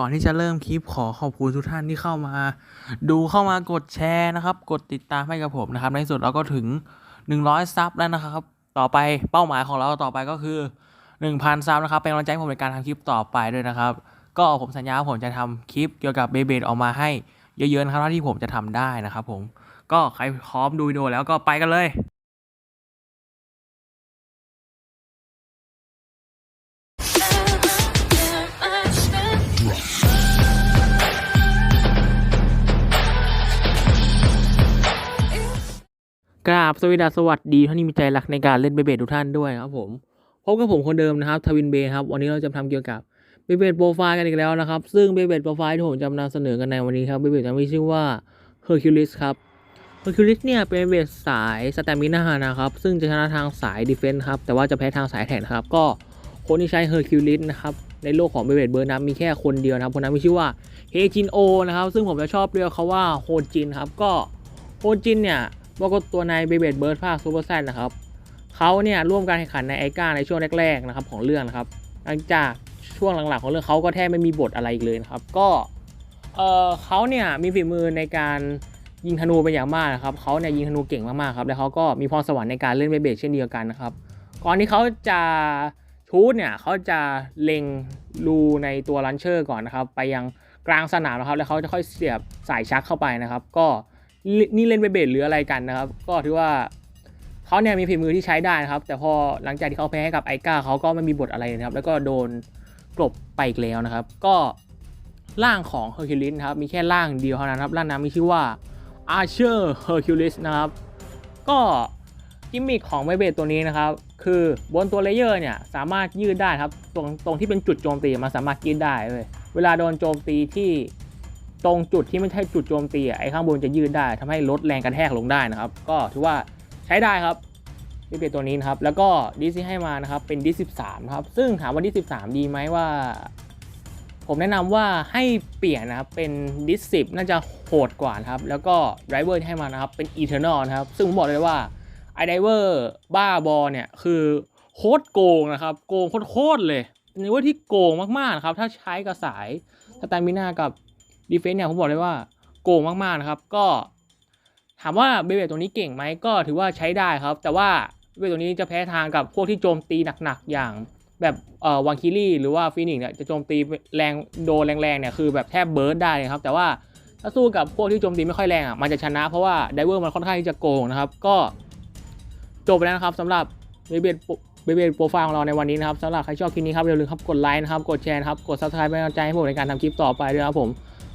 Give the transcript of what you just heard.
ก่อนที่จะเริ่มคลิปขอขอบคุณทุกท่านที่เข้ามา ดูเข้ามากดแชร์นะครับ กดติดตามให้กับผมนะครับ ในสุดเราก็ถึง 100 ซับแล้วนะครับ ต่อไปเป้าหมายของเราต่อไปก็คือ 1,000 ซับนะครับ เป็นกำลังใจผมในการทำคลิปต่อไปด้วยนะครับ ก็ผมสัญญาว่าผมจะทำคลิปเกี่ยวกับเบเบดออกมาให้เยอะๆนะครับเท่าที่ผมจะทำได้นะครับผมก็ใครพร้อมดูวิดีโอแล้วก็ไปกันเลย กราบสวสดีสวัสดีท่านที่มีใจรักในการเล่นเบเบดทุกท่านด้วยครับผมพบกับผมคนเดิมนะครับทวินเบครับวันนี้เราจะทำเกี่ยวกับเบเบดโปรไฟล์กันอีกแล้วนะครับ ซึ่งเบเบดโปรไฟล์ที่ผมจะนำเสนอกันในวันนี้ครับเบเบดจะมีชื่อว่า Hercules ครับ Hercules เนี่ยเป็นเบเบดสายสแตมินานะครับซึ่งจะชนะทางสายดีเฟนส์ครับแต่ว่าจะแพ้ทางสายแทนครับก็คนที่ใช้ Hercules นะครับในโลกของเบเบดเบอร์นับมีแค่คนเดียวนะครับคนนั้นมีชื่อว่าเฮจินโอนะครับซึ่งผมจะชอบเรียกเขาว่าโฮจินครับก็โฮจินเนี่ย ปรากฏตัวในเบเบดเบิร์ดภาคซูเปอร์แซนนะครับเขาเนี่ยร่วมการแข่งขันในไอก้าในช่วงแรกๆนะครับของเรื่องนะครับ หลังจากช่วงหลังๆของเรื่องเขาก็แทบไม่มีบทอะไรอีกเลยนะครับ ก็เออเขาเนี่ยมีฝีมือในการยิงธนูเป็นอย่างมากนะครับเขาเนี่ยยิงธนูเก่งมากๆครับแล้วเขาก็มีพรสวรรค์ในการเล่นเบเบดเช่นเดียวกันนะครับ ก่อนที่เขาจะชูดเนี่ยเขาจะเล็งรูในตัวลันเชอร์ก่อนนะครับ ไปยังกลางสนามนะครับ แล้วเขาจะค่อยเสียบสายชักเข้าไปนะครับ ก็ นี่เล่นเบเบดหรืออะไรกันนะครับ ก็ถือว่าเขาเนี่ยมีฝีมือที่ใช้ได้นะครับ แต่พอหลังจากที่เขาแพ้ให้กับไอก้าเขาก็ไม่มีบทอะไรนะครับ แล้วก็โดนกลบไปอีกแล้วนะครับ ก็ร่างของเฮอร์คิวลิสครับมีแค่ร่างเดียวเท่านั้นครับร่างนั้นมีชื่อว่า Archer Hercules นะครับ ก็กิมมิคของเบเบตตัวนี้นะครับ คือบนตัวเลเยอร์เนี่ยสามารถยืดได้ครับ ตรงตรงที่เป็นจุดโจมตีมันสามารถยืดได้เลยเวลาโดนโจมตีที่ ตรงจุดที่ไม่ใช่จุดโจมตีไอ้ข้างบนจะยืดได้ทำให้ลดแรงกระแทกลงได้นะครับ ก็ถือว่าใช้ได้ครับนี่เป็นตัวนี้นะครับ แล้วก็ดิสที่ให้มานะครับเป็นดิส13นะครับ ซึ่งถามว่าดิส13ดีไหมว่า ผมแนะนำว่าให้เปลี่ยนนะครับเป็นดิส10น่าจะโหดกว่านะครับ แล้วก็ไดรเวอร์ที่ให้มานะครับเป็น Eternal นะครับ ซึ่งผมบอกเลยว่าไอไดเวอร์บ้าบอเนี่ยคือโคตรโกงนะครับ โกงโคตรเลยเป็นไดเวอร์ที่โกงมากๆนะครับ ถ้าใช้กับสายสแตมินากับ ดีเฟนส์เนี่ยผมบอกเลยว่าโกงมากๆนะครับ ก็ ถามว่าเบเบตัวนี้เก่งไหมก็ถือว่าใช้ได้ครับ แต่ว่าเบเบตัวนี้จะแพ้ทางกับพวกที่โจมตีหนักๆอย่างแบบเอ่อวังคิลี่หรือว่าฟินิกเนี่ยจะโจมตีแรงโดนแรงๆเนี่ยคือแบบแทบเบิร์ดได้เลยครับ แต่ว่าถ้าสู้กับพวกที่โจมตีไม่ค่อยแรงอะมันจะชนะเพราะว่าไดเวอร์มันค่อนข้างที่จะโกงนะครับ ก็จบไปแล้วนะครับสำหรับเบเบเบเบโปรไฟล์ของเราในวันนี้นะครับสำหรับใครชอบคลิปนี้ครับอย่าลืมครับกดไลค์นะครับกดแชร์นะครับกดซับสไครป์เป็นกำลังใจให้ผมในการทำคลิปต่อไปด้วยครับผม